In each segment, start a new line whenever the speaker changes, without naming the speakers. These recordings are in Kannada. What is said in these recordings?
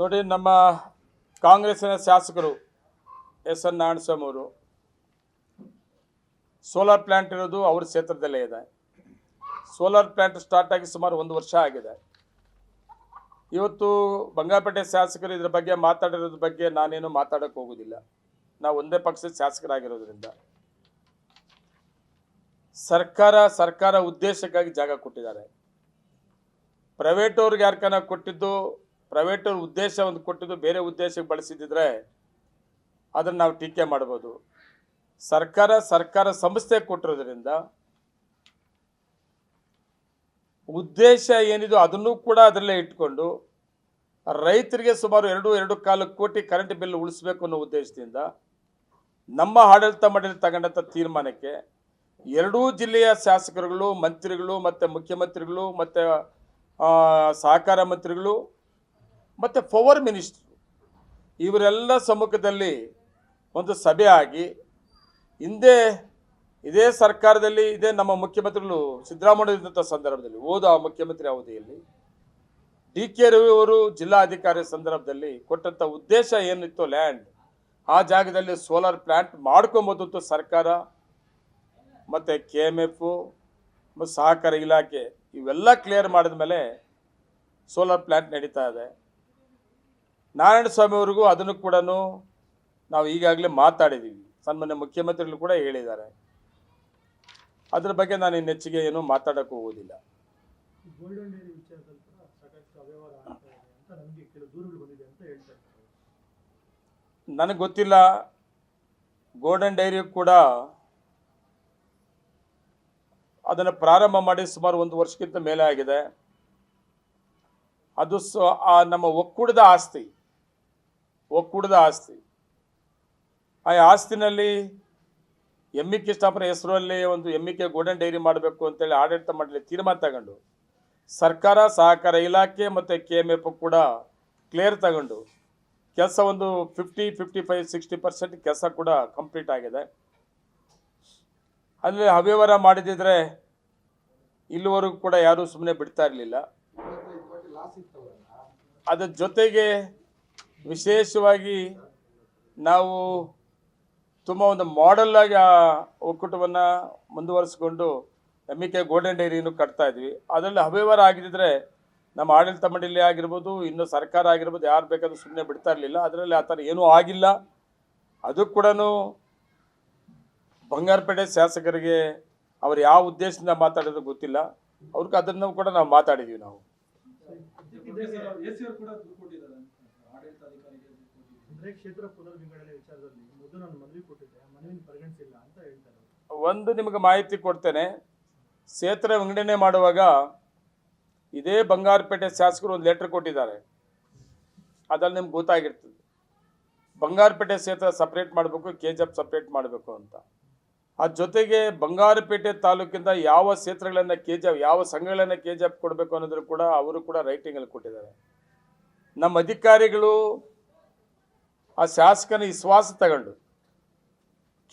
ನೋಡಿ, ನಮ್ಮ ಕಾಂಗ್ರೆಸ್ಸಿನ ಶಾಸಕರು ಎಸ್ ಎನ್ ನಾರಾಯಣಸ್ವಾಮಿ ಅವರು ಸೋಲಾರ್ ಪ್ಲ್ಯಾಂಟ್ ಇರೋದು ಅವ್ರ ಕ್ಷೇತ್ರದಲ್ಲೇ ಇದೆ. ಸೋಲಾರ್ ಪ್ಲ್ಯಾಂಟ್ ಸ್ಟಾರ್ಟ್ ಆಗಿ ಸುಮಾರು ಒಂದು ವರ್ಷ ಆಗಿದೆ. ಇವತ್ತು ಬಂಗಾರಪೇಟೆ ಶಾಸಕರು ಇದ್ರ ಬಗ್ಗೆ ಮಾತಾಡಿರೋದ್ರ ಬಗ್ಗೆ ನಾನೇನು ಮಾತಾಡೋಕೆ ಹೋಗೋದಿಲ್ಲ. ನಾವು ಒಂದೇ ಪಕ್ಷದ ಶಾಸಕರಾಗಿರೋದ್ರಿಂದ. ಸರ್ಕಾರ ಸರ್ಕಾರ ಉದ್ದೇಶಕ್ಕಾಗಿ ಜಾಗ ಕೊಟ್ಟಿದ್ದಾರೆ. ಪ್ರೈವೇಟ್ ಅವ್ರಿಗೆ ಯಾರ್ಕನ ಕೊಟ್ಟಿದ್ದು ಪ್ರೈವೇಟ್ ಉದ್ದೇಶ ಒಂದು ಕೊಟ್ಟಿದ್ದು ಬೇರೆ ಉದ್ದೇಶಕ್ಕೆ ಬಳಸಿದ್ದಿದ್ರೆ ಅದನ್ನು ನಾವು ಟೀಕೆ ಮಾಡ್ಬೋದು. ಸರ್ಕಾರ ಸರ್ಕಾರ ಸಂಸ್ಥೆ ಕೊಟ್ಟಿರೋದ್ರಿಂದ ಉದ್ದೇಶ ಏನಿದು ಅದನ್ನು ಕೂಡ ಅದರಲ್ಲೇ ಇಟ್ಕೊಂಡು ರೈತರಿಗೆ ಸುಮಾರು ಎರಡು ಎರಡು ಕಾಲು ಕೋಟಿ ಕರೆಂಟ್ ಬಿಲ್ ಉಳಿಸ್ಬೇಕು ಅನ್ನೋ ಉದ್ದೇಶದಿಂದ ನಮ್ಮ ಆಡಳಿತ ಮಂಡಳಿ ತಗೊಂಡಂಥ ತೀರ್ಮಾನಕ್ಕೆ ಎರಡೂ ಜಿಲ್ಲೆಯ ಶಾಸಕರುಗಳು, ಮಂತ್ರಿಗಳು ಮತ್ತು ಮುಖ್ಯಮಂತ್ರಿಗಳು ಮತ್ತು ಸಹಕಾರ ಮಂತ್ರಿಗಳು ಮತ್ತು ಪವರ್ ಮಿನಿಸ್ಟ್ರು ಇವರೆಲ್ಲ ಸಮ್ಮುಖದಲ್ಲಿ ಒಂದು ಸಭೆ ಆಗಿ ಹಿಂದೆ ಇದೇ ಸರ್ಕಾರದಲ್ಲಿ ಇದೇ ನಮ್ಮ ಮುಖ್ಯಮಂತ್ರಿಗಳು ಸಿದ್ದರಾಮಯ್ಯ ಇದ್ದಂಥ ಸಂದರ್ಭದಲ್ಲಿ, ಓದ ಮುಖ್ಯಮಂತ್ರಿ ಅವಧಿಯಲ್ಲಿ ಡಿ ಕೆ ರವಿ ಅವರು ಜಿಲ್ಲಾಧಿಕಾರಿ ಸಂದರ್ಭದಲ್ಲಿ ಕೊಟ್ಟಂಥ ಉದ್ದೇಶ ಏನಿತ್ತು ಲ್ಯಾಂಡ್ ಆ ಜಾಗದಲ್ಲಿ ಸೋಲಾರ್ ಪ್ಲ್ಯಾಂಟ್ ಮಾಡ್ಕೊಂಬೋದಂತ ಸರ್ಕಾರ, ಮತ್ತು ಕೆ ಎಂ ಎಫು ಮತ್ತು ಸಹಕಾರ ಇಲಾಖೆ ಇವೆಲ್ಲ ಕ್ಲಿಯರ್ ಮಾಡಿದ ಮೇಲೆ ಸೋಲಾರ್ ಪ್ಲ್ಯಾಂಟ್ ನಡೀತಾ ಇದೆ. ನಾರಾಯಣ ಸ್ವಾಮಿ ಅವ್ರಿಗೂ ಅದನ್ನು ಕೂಡ ನಾವು ಈಗಾಗಲೇ ಮಾತಾಡಿದ್ದೀವಿ ಸನ್ಮಾನ್ಯ ಮುಖ್ಯಮಂತ್ರಿಗಳು ಕೂಡ ಹೇಳಿದ್ದಾರೆ. ಅದ್ರ ಬಗ್ಗೆ ನಾನು ಇನ್ನು ಹೆಚ್ಚಿಗೆ ಏನು ಮಾತಾಡೋಕ್ಕೆ ಹೋಗೋದಿಲ್ಲ. ನನಗೆ ಗೊತ್ತಿಲ್ಲ. ಗೋಲ್ಡನ್ ಡೈರಿ ಕೂಡ ಅದನ್ನು ಪ್ರಾರಂಭ ಮಾಡಿ ಸುಮಾರು ಒಂದು ವರ್ಷಕ್ಕಿಂತ ಮೇಲೆ ಆಗಿದೆ. ಅದು ಸೊ ಆ ನಮ್ಮ ಒಕ್ಕೂಟದ ಆಸ್ತಿ. ಒಕ್ಕೂಟದ ಆಸ್ತಿ. ಆ ಆಸ್ತಿನಲ್ಲಿ ಎಮ್ಮಿ ಕೃಷ್ಣಪ್ಪನ ಹೆಸರಲ್ಲಿ ಒಂದು ಎಮ್ಮಿಕೆ ಗೋಲ್ಡನ್ ಡೈರಿ ಮಾಡಬೇಕು ಅಂತೇಳಿ ಆಡಳಿತ ಮಂಡಳಿ ತೀರ್ಮಾನ ತಗೊಂಡು, ಸರ್ಕಾರ, ಸಹಕಾರ ಇಲಾಖೆ ಮತ್ತು ಕೆ ಎಂ ಎಫ್ ಕೂಡ ಕ್ಲಿಯರ್ ತಗೊಂಡು, ಕೆಲಸ ಒಂದು fifty fifty five sixty percent ಕೆಲಸ ಕೂಡ ಕಂಪ್ಲೀಟ್ ಆಗಿದೆ. ಅಲ್ಲಿ ಅವ್ಯವಹಾರ ಮಾಡಿದಿದ್ರೆ ಇಲ್ಲಿವರೆಗೂ ಕೂಡ ಯಾರೂ ಸುಮ್ಮನೆ ಬಿಡ್ತಾ ಇರಲಿಲ್ಲ. ಅದರ ಜೊತೆಗೆ ವಿಶೇಷವಾಗಿ ನಾವು ತುಂಬ ಒಂದು ಮಾಡಲ್ ಆಗಿ ಆ ಒಕ್ಕೂಟವನ್ನು ಮುಂದುವರಿಸಿಕೊಂಡು ಎಂ ಕೆ ಗೋಲ್ಡನ್ ಡೈರಿಯನ್ನು ಕಟ್ತಾ ಇದ್ವಿ. ಅದರಲ್ಲಿ ಅವ್ಯವಹಾರ ಆಗಿದ್ದರೆ ನಮ್ಮ ಆಡಳಿತ ಮಂಡಳಿ ಆಗಿರ್ಬೋದು, ಇನ್ನು ಸರ್ಕಾರ ಆಗಿರ್ಬೋದು, ಯಾರು ಬೇಕಾದರೂ ಸುಮ್ಮನೆ ಬಿಡ್ತಾ ಇರಲಿಲ್ಲ. ಅದರಲ್ಲಿ ಆ ಥರ ಏನೂ ಆಗಿಲ್ಲ. ಅದು ಕೂಡ ಬಂಗಾರಪೇಟೆ ಶಾಸಕರಿಗೆ ಅವ್ರು ಯಾವ ಉದ್ದೇಶದಿಂದ ಮಾತಾಡೋದು ಗೊತ್ತಿಲ್ಲ. ಅವ್ರಿಗೆ ಅದನ್ನು ಕೂಡ ನಾವು ಮಾತಾಡಿದ್ದೀವಿ ನಾವು.
ಎಸಿಯವರು ಕೂಡ ದೂರು ಕೊಟ್ಟಿದ್ದಾರೆ ಆಡಳಿತಾಧಿಕಾರಿಗೆ ದೂರು ಕೊಟ್ಟಿದ್ದಾರೆ
ಅಂದ್ರೆ ಕ್ಷೇತ್ರ ಪುನರ್ವಿಂಗಡಣೆ ವಿಚಾರದಲ್ಲಿ ಮೊದಲು ನಾನು ಮನವಿ ಕೊಟ್ಟಿದ್ದೆ ಆ ಮನವಿನ ಪರಿಗಣಿಸಿಲ್ಲ ಅಂತ ಹೇಳ್ತಾರೆ
ಒಂದು ನಿಮಗೆ ಮಾಹಿತಿ ಕೊಡ್ತೇನೆ ಕ್ಷೇತ್ರ ವಿಂಗಡಣೆ ಮಾಡುವಾಗ ಇದೇ ಬಂಗಾರಪೇಟೆ ಶಾಸಕರು ಒಂದು ಲೆಟರ್ ಕೊಟ್ಟಿದ್ದಾರೆ. ಅದ್ರಲ್ಲಿ ನಿಮ್ಗೆ ಗೊತ್ತಾಗಿರ್ತದೆ. ಬಂಗಾರಪೇಟೆ ಕ್ಷೇತ್ರ ಸಪ್ರೇಟ್ ಮಾಡಬೇಕು ಕೆ ಜಿ ಎಫ್ ಸಪ್ರೇಟ್ ಮಾಡಬೇಕು ಅಂತ. ಆ ಜೊತೆಗೆ ಬಂಗಾರಪೇಟೆ ತಾಲೂಕಿಂದ ಯಾವ ಕ್ಷೇತ್ರಗಳನ್ನು ಕೆ ಜಿ ಎಫ್ ಯಾವ ಸಂಘಗಳನ್ನು ಕೆ ಜಿ ಎಫ್ ಕೊಡಬೇಕು ಅನ್ನೋದ್ರು ಕೂಡ ಅವರು ಕೂಡ ರೈಟಿಂಗಲ್ಲಿ ಕೊಟ್ಟಿದ್ದಾರೆ. ನಮ್ಮ ಅಧಿಕಾರಿಗಳು ಆ ಶಾಸಕನ ವಿಶ್ವಾಸ ತಗೊಂಡು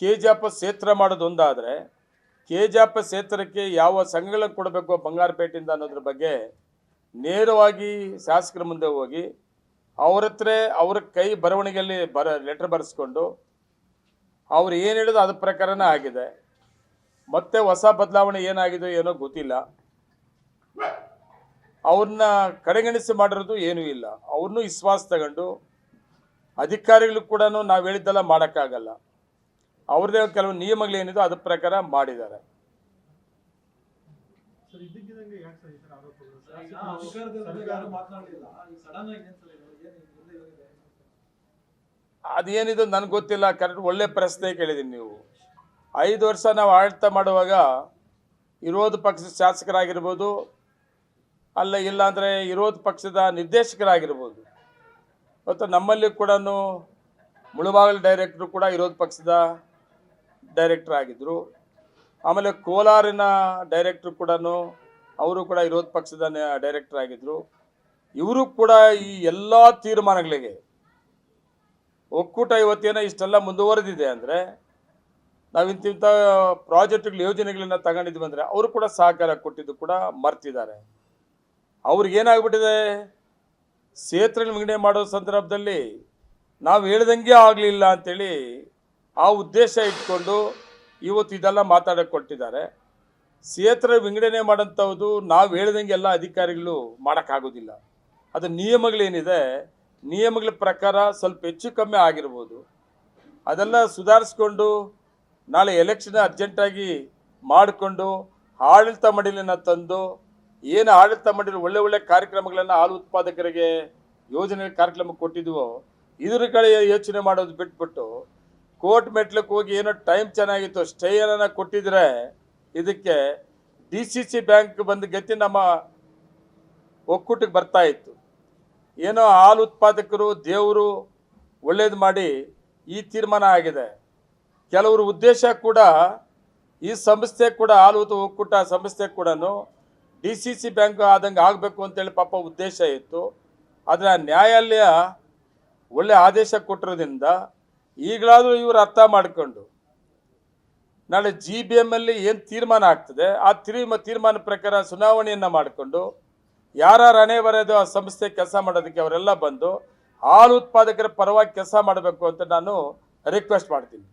ಕೆ ಜಿ ಎಫ್ ಕ್ಷೇತ್ರ ಮಾಡೋದೊಂದಾದರೆ ಕೆ ಜಿ ಎಫ್ ಕ್ಷೇತ್ರಕ್ಕೆ ಯಾವ ಸಂಘಗಳನ್ನು ಕೊಡಬೇಕು ಬಂಗಾರಪೇಟೆಯಿಂದ ಅನ್ನೋದ್ರ ಬಗ್ಗೆ ನೇರವಾಗಿ ಶಾಸಕರ ಮುಂದೆ ಹೋಗಿ ಅವ್ರ ಹತ್ರ ಅವ್ರ ಕೈ ಬರವಣಿಗೆಯಲ್ಲಿ ಬರ ಲೆಟ್ರ್ ಬರೆಸ್ಕೊಂಡು ಅವ್ರು ಏನು ಹೇಳಿದ್ರು ಅದ್ರ ಪ್ರಕಾರನೇ ಆಗಿದೆ. ಮತ್ತೆ ಹೊಸ ಬದಲಾವಣೆ ಏನಾಗಿದೆ ಏನೋ ಗೊತ್ತಿಲ್ಲ. ಅವ್ರನ್ನ ಕಡೆಗಣಿಸಿ ಮಾಡಿರೋದು ಏನೂ ಇಲ್ಲ. ಅವ್ರನ್ನೂ ವಿಶ್ವಾಸ ತಗೊಂಡು ಅಧಿಕಾರಿಗಳು ಕೂಡ ನಾವು ಹೇಳಿದ್ದೆಲ್ಲ ಮಾಡೋಕ್ಕಾಗಲ್ಲ. ಅವ್ರದ್ದೇ ಕೆಲವು ನಿಯಮಗಳೇನಿದೆ ಅದ್ರ ಪ್ರಕಾರ ಮಾಡಿದ್ದಾರೆ. ಅದೇನಿದೆ ನನಗೆ ಗೊತ್ತಿಲ್ಲ ಕರೆಕ್ಟ್ ಒಳ್ಳೆ ಪ್ರಶ್ನೆ ಕೇಳಿದ್ದೀನಿ ನೀವು. ಐದು ವರ್ಷ ನಾವು ಆಡಳಿತ ಮಾಡುವಾಗ ವಿರೋಧ ಪಕ್ಷದ ಶಾಸಕರಾಗಿರ್ಬೋದು ಅಲ್ಲ ಇಲ್ಲಾಂದರೆ ವಿರೋಧ ಪಕ್ಷದ ನಿರ್ದೇಶಕರಾಗಿರ್ಬೋದು. ಮತ್ತು ನಮ್ಮಲ್ಲಿ ಕೂಡ ಮುಳುಬಾಗಿಲು ಡೈರೆಕ್ಟ್ರು ಕೂಡ ವಿರೋಧ ಪಕ್ಷದ ಡೈರೆಕ್ಟರ್ ಆಗಿದ್ದರು ಆಮೇಲೆ ಕೋಲಾರಿನ ಡೈರೆಕ್ಟ್ರು ಕೂಡ ಅವರು ಕೂಡ ವಿರೋಧ ಪಕ್ಷದ ಡೈರೆಕ್ಟರ್ ಆಗಿದ್ದರು ಇವರು ಕೂಡ ಈ ಎಲ್ಲ ತೀರ್ಮಾನಗಳಿಗೆ ಒಕ್ಕೂಟ ಇವತ್ತೇನೋ ಇಷ್ಟೆಲ್ಲ ಮುಂದುವರೆದಿದೆ ಅಂದರೆ ನಾವು ಇಂತಿಂಥ ಪ್ರಾಜೆಕ್ಟ್ಗಳು ಯೋಜನೆಗಳನ್ನ ತಗೊಂಡಿದ್ವಿ ಅಂದರೆ ಅವರು ಕೂಡ ಸಹಕಾರ ಕೊಟ್ಟಿದ್ದು ಕೂಡ ಮರ್ತಿದ್ದಾರೆ. ಅವ್ರಿಗೆ ಸೇತ್ರ ವಿಂಗಡಣೆ ಮಾಡೋ ಸಂದರ್ಭದಲ್ಲಿ ನಾವು ಹೇಳ್ದಂಗೆ ಆಗಲಿಲ್ಲ ಅಂಥೇಳಿ ಆ ಉದ್ದೇಶ ಇಟ್ಕೊಂಡು ಇವತ್ತು ಇದೆಲ್ಲ ಮಾತಾಡಕ್ಕೆ ಕೊಟ್ಟಿದ್ದಾರೆ ಕ್ಷೇತ್ರ ವಿಂಗಡಣೆ ಮಾಡೋಂಥದ್ದು ನಾವು ಹೇಳ್ದಂಗೆ ಎಲ್ಲ ಅಧಿಕಾರಿಗಳು ಮಾಡೋಕ್ಕಾಗೋದಿಲ್ಲ ಅದು ನಿಯಮಗಳೇನಿದೆ? ನಿಯಮಗಳ ಪ್ರಕಾರ ಸ್ವಲ್ಪ ಹೆಚ್ಚು ಕಮ್ಮಿ ಆಗಿರ್ಬೋದು. ಅದೆಲ್ಲ ಸುಧಾರಿಸ್ಕೊಂಡು ನಾಳೆ ಎಲೆಕ್ಷನ್ ಅರ್ಜೆಂಟಾಗಿ ಮಾಡಿಕೊಂಡು ಆಡಳಿತ ಮಂಡಳಿನ ತಂದು ಏನು ಆಡಳಿತ ಮಂಡಳಿ ಒಳ್ಳೆ ಒಳ್ಳೆ ಕಾರ್ಯಕ್ರಮಗಳನ್ನು ಹಾಲು ಉತ್ಪಾದಕರಿಗೆ ಯೋಜನೆ ಕಾರ್ಯಕ್ರಮ ಕೊಟ್ಟಿದ್ವೋ, ಇದ್ರ ಕಡೆ ಯೋಚನೆ ಮಾಡೋದು ಬಿಟ್ಬಿಟ್ಟು ಕೋರ್ಟ್ ಮೆಟ್ಲಕ್ಕೆ ಹೋಗಿ ಏನೋ ಟೈಮ್ ಚೆನ್ನಾಗಿತ್ತು ಸ್ಟೇ ಏನನ್ನು ಕೊಟ್ಟಿದ್ರೆ ಇದಕ್ಕೆ ಡಿ ಸಿ ಸಿ ಬ್ಯಾಂಕ್ ಬಂದ ಗತಿ ನಮ್ಮ ಒಕ್ಕೂಟಕ್ಕೆ ಬರ್ತಾ ಇತ್ತು. ಏನೋ ಹಾಲು ಉತ್ಪಾದಕರು, ದೇವರು ಒಳ್ಳೇದು ಮಾಡಿ ಈ ತೀರ್ಮಾನ ಆಗಿದೆ. ಕೆಲವರು ಉದ್ದೇಶ ಕೂಡ ಈ ಸಂಸ್ಥೆ ಕೂಡ ಹಾಲು ಒಕ್ಕೂಟ ಸಂಸ್ಥೆ ಕೂಡ ಡಿ ಸಿ ಸಿ ಬ್ಯಾಂಕ್ ಆದಂಗೆ ಆಗಬೇಕು ಅಂತೇಳಿ ಪಾಪ ಉದ್ದೇಶ ಇತ್ತು. ಆದರೆ ಆ ನ್ಯಾಯಾಲಯ ಒಳ್ಳೆ ಆದೇಶ ಕೊಟ್ಟಿರೋದ್ರಿಂದ ಈಗಲಾದರೂ ಇವರು ಅರ್ಥ ಮಾಡಿಕೊಂಡು ನಾಳೆ ಜಿ ಬಿ ಎಮ್ಮಲ್ಲಿ ಏನು ತೀರ್ಮಾನ ಆಗ್ತದೆ, ಆ ತೀರ್ಮ ತೀರ್ಮಾನ ಪ್ರಕಾರ ಚುನಾವಣೆಯನ್ನು ಮಾಡಿಕೊಂಡು ಯಾರು ಹಣೆ ಬರೋದು ಆ ಸಂಸ್ಥೆ ಕೆಲಸ ಮಾಡೋದಕ್ಕೆ ಅವರೆಲ್ಲ ಬಂದು ಹಾಲು ಉತ್ಪಾದಕರ ಪರವಾಗಿ ಕೆಲಸ ಮಾಡಬೇಕು ಅಂತ ನಾನು ರಿಕ್ವೆಸ್ಟ್ ಮಾಡ್ತೀನಿ.